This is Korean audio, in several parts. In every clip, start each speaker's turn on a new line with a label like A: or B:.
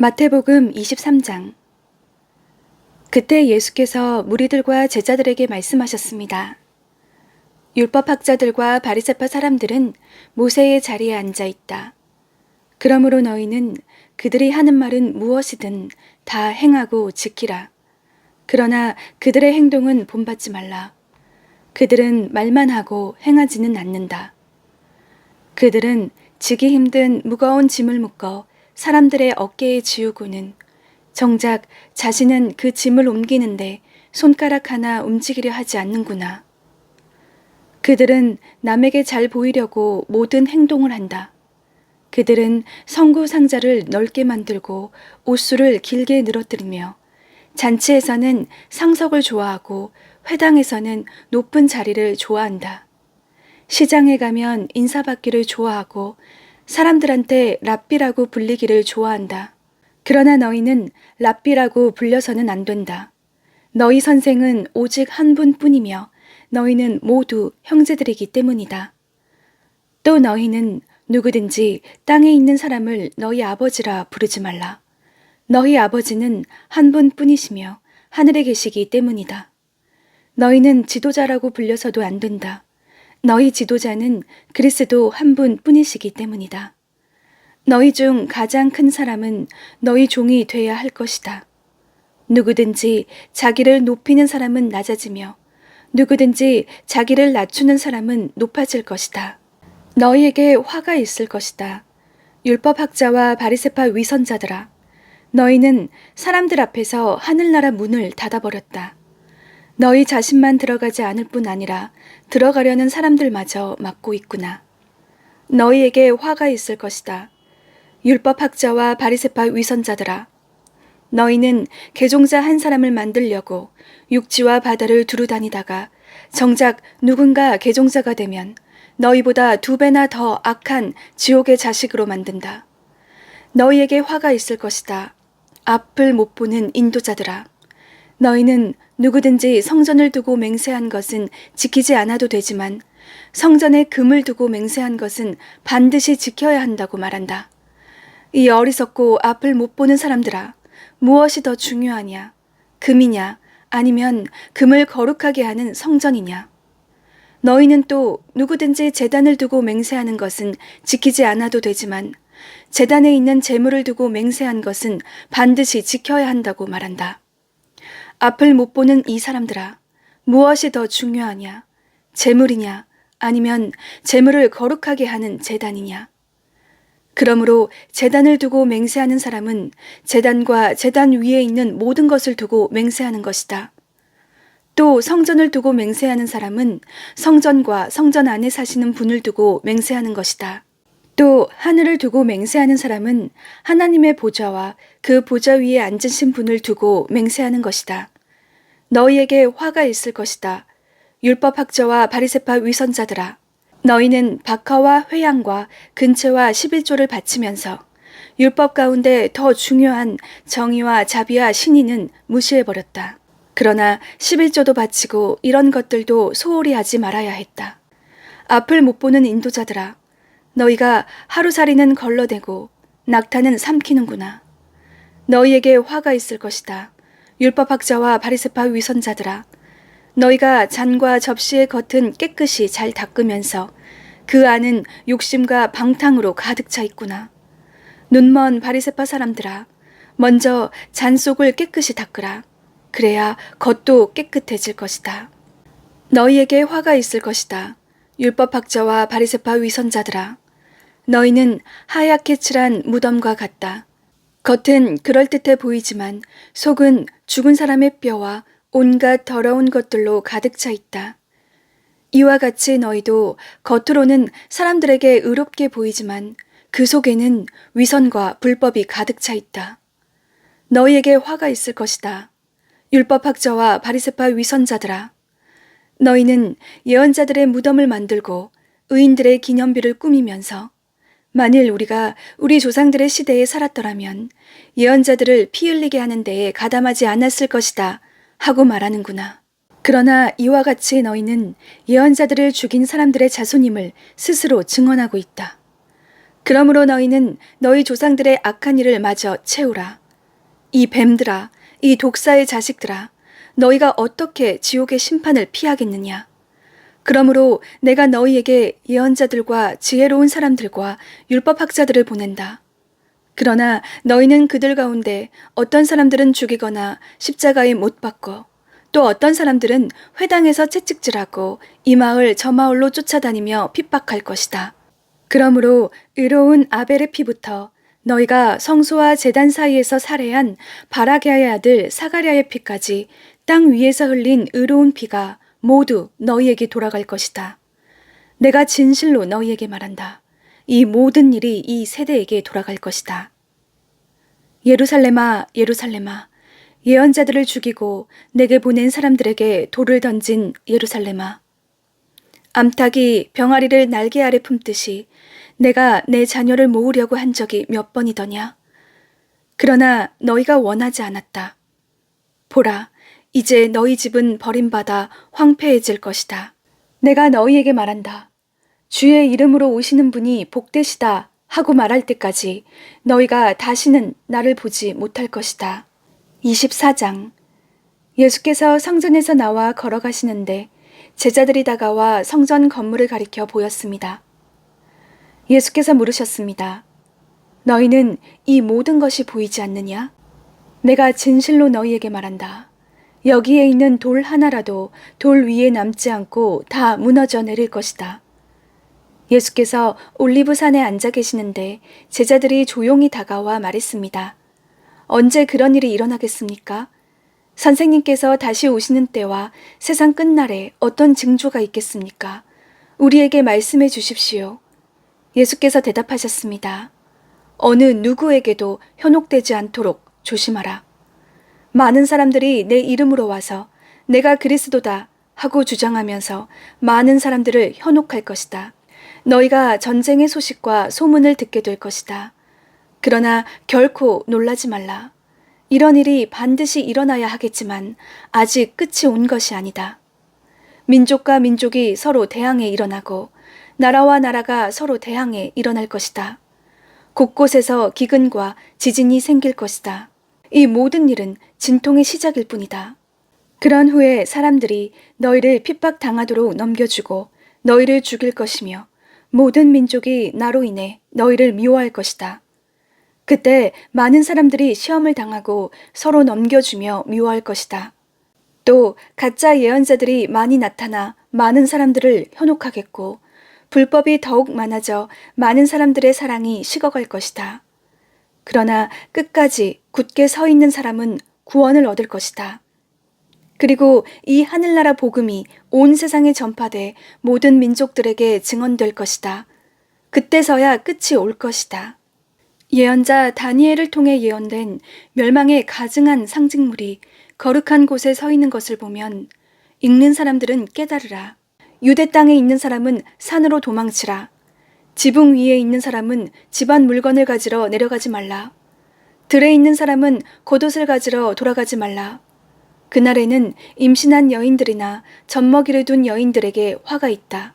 A: 마태복음 23장 그때 예수께서 무리들과 제자들에게 말씀하셨습니다. 율법학자들과 바리새파 사람들은 모세의 자리에 앉아 있다. 그러므로 너희는 그들이 하는 말은 무엇이든 다 행하고 지키라. 그러나 그들의 행동은 본받지 말라. 그들은 말만 하고 행하지는 않는다. 그들은 지기 힘든 무거운 짐을 묶어 사람들의 어깨에 지우고는 정작 자신은 그 짐을 옮기는데 손가락 하나 움직이려 하지 않는구나. 그들은 남에게 잘 보이려고 모든 행동을 한다. 그들은 성구 상자를 넓게 만들고 옷수를 길게 늘어뜨리며 잔치에서는 상석을 좋아하고 회당에서는 높은 자리를 좋아한다. 시장에 가면 인사받기를 좋아하고 사람들한테 랍비라고 불리기를 좋아한다. 그러나 너희는 랍비라고 불려서는 안 된다. 너희 선생은 오직 한 분뿐이며 너희는 모두 형제들이기 때문이다. 또 너희는 누구든지 땅에 있는 사람을 너희 아버지라 부르지 말라. 너희 아버지는 한 분뿐이시며 하늘에 계시기 때문이다. 너희는 지도자라고 불려서도 안 된다. 너희 지도자는 그리스도 한 분 뿐이시기 때문이다. 너희 중 가장 큰 사람은 너희 종이 돼야 할 것이다. 누구든지 자기를 높이는 사람은 낮아지며 누구든지 자기를 낮추는 사람은 높아질 것이다. 너희에게 화가 있을 것이다. 율법학자와 바리새파 위선자들아 너희는 사람들 앞에서 하늘나라 문을 닫아버렸다. 너희 자신만 들어가지 않을 뿐 아니라 들어가려는 사람들마저 막고 있구나. 너희에게 화가 있을 것이다. 율법학자와 바리새파 위선자들아 너희는 개종자 한 사람을 만들려고 육지와 바다를 두루 다니다가 정작 누군가 개종자가 되면 너희보다 두 배나 더 악한 지옥의 자식으로 만든다. 너희에게 화가 있을 것이다. 앞을 못 보는 인도자들아. 너희는 누구든지 성전을 두고 맹세한 것은 지키지 않아도 되지만 성전에 금을 두고 맹세한 것은 반드시 지켜야 한다고 말한다. 이 어리석고 앞을 못 보는 사람들아, 무엇이 더 중요하냐? 금이냐? 아니면 금을 거룩하게 하는 성전이냐? 너희는 또 누구든지 재단을 두고 맹세하는 것은 지키지 않아도 되지만 재단에 있는 재물을 두고 맹세한 것은 반드시 지켜야 한다고 말한다. 앞을 못 보는 이 사람들아, 무엇이 더 중요하냐? 재물이냐? 아니면 재물을 거룩하게 하는 재단이냐? 그러므로 재단을 두고 맹세하는 사람은 재단과 재단 위에 있는 모든 것을 두고 맹세하는 것이다. 또 성전을 두고 맹세하는 사람은 성전과 성전 안에 사시는 분을 두고 맹세하는 것이다. 또 하늘을 두고 맹세하는 사람은 하나님의 보좌와 그 보좌 위에 앉으신 분을 두고 맹세하는 것이다. 너희에게 화가 있을 것이다. 율법학자와 바리새파 위선자들아. 너희는 박하와 회양과 근체와 11조를 바치면서 율법 가운데 더 중요한 정의와 자비와 신의는 무시해버렸다. 그러나 11조도 바치고 이런 것들도 소홀히 하지 말아야 했다. 앞을 못 보는 인도자들아, 너희가 하루살이는 걸러대고 낙타는 삼키는구나. 너희에게 화가 있을 것이다. 율법학자와 바리새파 위선자들아, 너희가 잔과 접시의 겉은 깨끗이 잘 닦으면서 그 안은 욕심과 방탕으로 가득 차 있구나. 눈먼 바리새파 사람들아, 먼저 잔 속을 깨끗이 닦으라. 그래야 겉도 깨끗해질 것이다. 너희에게 화가 있을 것이다. 율법학자와 바리새파 위선자들아. 너희는 하얗게 칠한 무덤과 같다. 겉은 그럴듯해 보이지만 속은 죽은 사람의 뼈와 온갖 더러운 것들로 가득 차 있다. 이와 같이 너희도 겉으로는 사람들에게 의롭게 보이지만 그 속에는 위선과 불법이 가득 차 있다. 너희에게 화가 있을 것이다. 율법학자와 바리새파 위선자들아. 너희는 예언자들의 무덤을 만들고 의인들의 기념비를 꾸미면서 만일 우리가 우리 조상들의 시대에 살았더라면 예언자들을 피 흘리게 하는 데에 가담하지 않았을 것이다 하고 말하는구나. 그러나 이와 같이 너희는 예언자들을 죽인 사람들의 자손임을 스스로 증언하고 있다. 그러므로 너희는 너희 조상들의 악한 일을 마저 채우라. 이 뱀들아, 이 독사의 자식들아, 너희가 어떻게 지옥의 심판을 피하겠느냐? 그러므로 내가 너희에게 예언자들과 지혜로운 사람들과 율법학자들을 보낸다. 그러나 너희는 그들 가운데 어떤 사람들은 죽이거나 십자가에 못 박고 또 어떤 사람들은 회당에서 채찍질하고 이 마을 저 마을로 쫓아다니며 핍박할 것이다. 그러므로 의로운 아벨의 피부터 너희가 성소와 제단 사이에서 살해한 바라게아의 아들 사가랴의 피까지 땅 위에서 흘린 의로운 피가 모두 너희에게 돌아갈 것이다. 내가 진실로 너희에게 말한다. 이 모든 일이 이 세대에게 돌아갈 것이다. 예루살렘아, 예루살렘아, 예언자들을 죽이고 내게 보낸 사람들에게 돌을 던진 예루살렘아. 암탉이 병아리를 날개 아래 품듯이 내가 내 자녀를 모으려고 한 적이 몇 번이더냐. 그러나 너희가 원하지 않았다. 보라, 이제 너희 집은 버림받아 황폐해질 것이다. 내가 너희에게 말한다. 주의 이름으로 오시는 분이 복되시다 하고 말할 때까지 너희가 다시는 나를 보지 못할 것이다. 24장 예수께서 성전에서 나와 걸어가시는데 제자들이 다가와 성전 건물을 가리켜 보였습니다. 예수께서 물으셨습니다. 너희는 이 모든 것이 보이지 않느냐? 내가 진실로 너희에게 말한다. 여기에 있는 돌 하나라도 돌 위에 남지 않고 다 무너져 내릴 것이다. 예수께서 올리브산에 앉아 계시는데 제자들이 조용히 다가와 말했습니다. 언제 그런 일이 일어나겠습니까? 선생님께서 다시 오시는 때와 세상 끝날에 어떤 징조가 있겠습니까? 우리에게 말씀해 주십시오. 예수께서 대답하셨습니다. 어느 누구에게도 현혹되지 않도록 조심하라. 많은 사람들이 내 이름으로 와서 내가 그리스도다 하고 주장하면서 많은 사람들을 현혹할 것이다. 너희가 전쟁의 소식과 소문을 듣게 될 것이다. 그러나 결코 놀라지 말라. 이런 일이 반드시 일어나야 하겠지만 아직 끝이 온 것이 아니다. 민족과 민족이 서로 대항해 일어나고 나라와 나라가 서로 대항해 일어날 것이다. 곳곳에서 기근과 지진이 생길 것이다. 이 모든 일은 진통의 시작일 뿐이다. 그런 후에 사람들이 너희를 핍박당하도록 넘겨주고 너희를 죽일 것이며 모든 민족이 나로 인해 너희를 미워할 것이다. 그때 많은 사람들이 시험을 당하고 서로 넘겨주며 미워할 것이다. 또 가짜 예언자들이 많이 나타나 많은 사람들을 현혹하겠고 불법이 더욱 많아져 많은 사람들의 사랑이 식어갈 것이다. 그러나 끝까지 굳게 서 있는 사람은 구원을 얻을 것이다. 그리고 이 하늘나라 복음이 온 세상에 전파돼 모든 민족들에게 증언될 것이다. 그때서야 끝이 올 것이다. 예언자 다니엘을 통해 예언된 멸망의 가증한 상징물이 거룩한 곳에 서 있는 것을 보면 읽는 사람들은 깨달으라. 유대 땅에 있는 사람은 산으로 도망치라. 지붕 위에 있는 사람은 집안 물건을 가지러 내려가지 말라. 들에 있는 사람은 겉옷을 가지러 돌아가지 말라. 그날에는 임신한 여인들이나 젖먹이를 둔 여인들에게 화가 있다.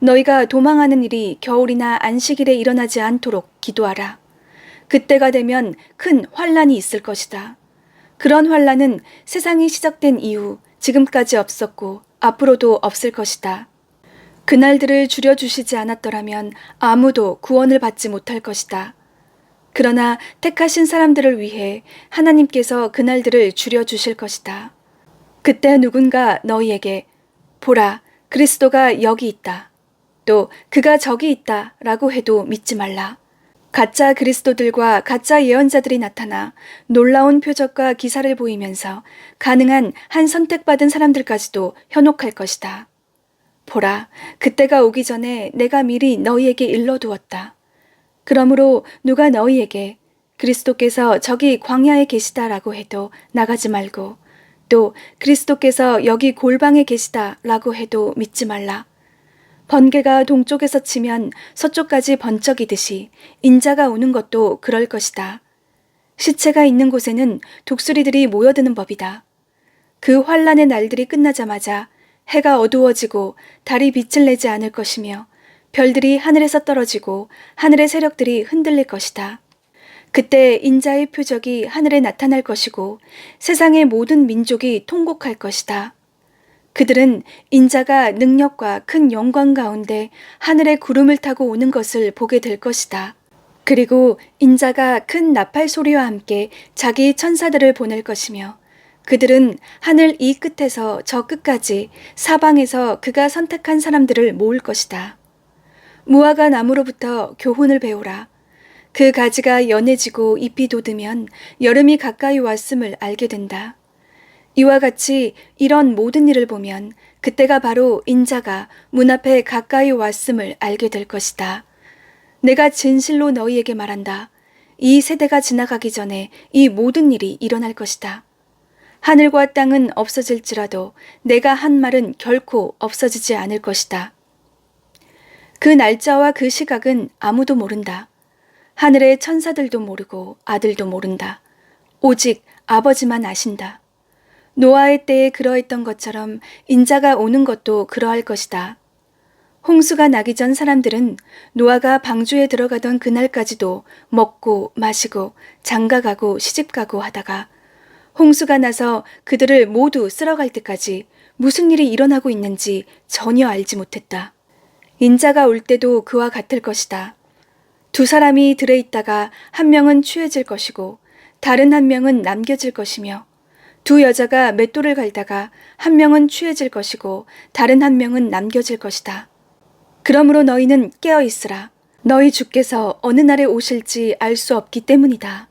A: 너희가 도망하는 일이 겨울이나 안식일에 일어나지 않도록 기도하라. 그때가 되면 큰 환란이 있을 것이다. 그런 환란은 세상이 시작된 이후 지금까지 없었고 앞으로도 없을 것이다. 그날들을 줄여주시지 않았더라면 아무도 구원을 받지 못할 것이다. 그러나 택하신 사람들을 위해 하나님께서 그날들을 줄여주실 것이다. 그때 누군가 너희에게 보라, 그리스도가 여기 있다. 또 그가 저기 있다. 라고 해도 믿지 말라. 가짜 그리스도들과 가짜 예언자들이 나타나 놀라운 표적과 기사를 보이면서 가능한 한 선택받은 사람들까지도 현혹할 것이다. 보라, 그때가 오기 전에 내가 미리 너희에게 일러두었다. 그러므로 누가 너희에게 그리스도께서 저기 광야에 계시다라고 해도 나가지 말고 또 그리스도께서 여기 골방에 계시다라고 해도 믿지 말라. 번개가 동쪽에서 치면 서쪽까지 번쩍이듯이 인자가 오는 것도 그럴 것이다. 시체가 있는 곳에는 독수리들이 모여드는 법이다. 그 환란의 날들이 끝나자마자 해가 어두워지고 달이 빛을 내지 않을 것이며 별들이 하늘에서 떨어지고 하늘의 세력들이 흔들릴 것이다. 그때 인자의 표적이 하늘에 나타날 것이고 세상의 모든 민족이 통곡할 것이다. 그들은 인자가 능력과 큰 영광 가운데 하늘의 구름을 타고 오는 것을 보게 될 것이다. 그리고 인자가 큰 나팔 소리와 함께 자기 천사들을 보낼 것이며 그들은 하늘 이 끝에서 저 끝까지 사방에서 그가 선택한 사람들을 모을 것이다. 무화과 나무로부터 교훈을 배우라. 그 가지가 연해지고 잎이 돋으면 여름이 가까이 왔음을 알게 된다. 이와 같이 이런 모든 일을 보면 그때가 바로 인자가 문 앞에 가까이 왔음을 알게 될 것이다. 내가 진실로 너희에게 말한다. 이 세대가 지나가기 전에 이 모든 일이 일어날 것이다. 하늘과 땅은 없어질지라도 내가 한 말은 결코 없어지지 않을 것이다. 그 날짜와 그 시각은 아무도 모른다. 하늘의 천사들도 모르고 아들도 모른다. 오직 아버지만 아신다. 노아의 때에 그러했던 것처럼 인자가 오는 것도 그러할 것이다. 홍수가 나기 전 사람들은 노아가 방주에 들어가던 그날까지도 먹고 마시고 장가가고 시집가고 하다가 홍수가 나서 그들을 모두 쓸어갈 때까지 무슨 일이 일어나고 있는지 전혀 알지 못했다. 인자가 올 때도 그와 같을 것이다. 두 사람이 들에 있다가 한 명은 취해질 것이고 다른 한 명은 남겨질 것이며 두 여자가 맷돌을 갈다가 한 명은 취해질 것이고 다른 한 명은 남겨질 것이다. 그러므로 너희는 깨어 있으라. 너희 주께서 어느 날에 오실지 알 수 없기 때문이다.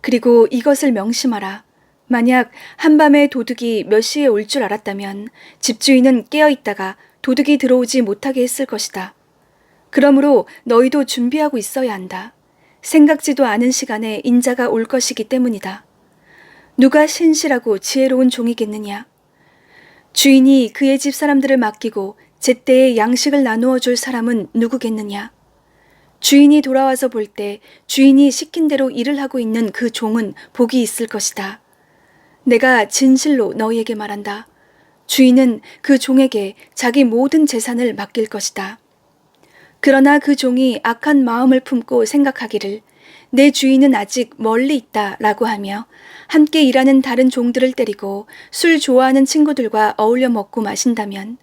A: 그리고 이것을 명심하라. 만약 한밤에 도둑이 몇 시에 올 줄 알았다면 집주인은 깨어 있다가 도둑이 들어오지 못하게 했을 것이다. 그러므로 너희도 준비하고 있어야 한다. 생각지도 않은 시간에 인자가 올 것이기 때문이다. 누가 신실하고 지혜로운 종이겠느냐? 주인이 그의 집 사람들을 맡기고 제때에 양식을 나누어 줄 사람은 누구겠느냐? 주인이 돌아와서 볼 때 주인이 시킨 대로 일을 하고 있는 그 종은 복이 있을 것이다. 내가 진실로 너희에게 말한다. 주인은 그 종에게 자기 모든 재산을 맡길 것이다. 그러나 그 종이 악한 마음을 품고 생각하기를 내 주인은 아직 멀리 있다 라고 하며 함께 일하는 다른 종들을 때리고 술 좋아하는 친구들과 어울려 먹고 마신다면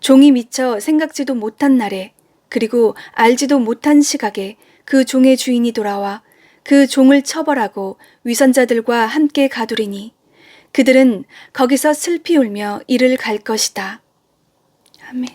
A: 종이 미처 생각지도 못한 날에 그리고 알지도 못한 시각에 그 종의 주인이 돌아와 그 종을 처벌하고 위선자들과 함께 가두리니 그들은 거기서 슬피 울며 이를 갈 것이다. 아멘.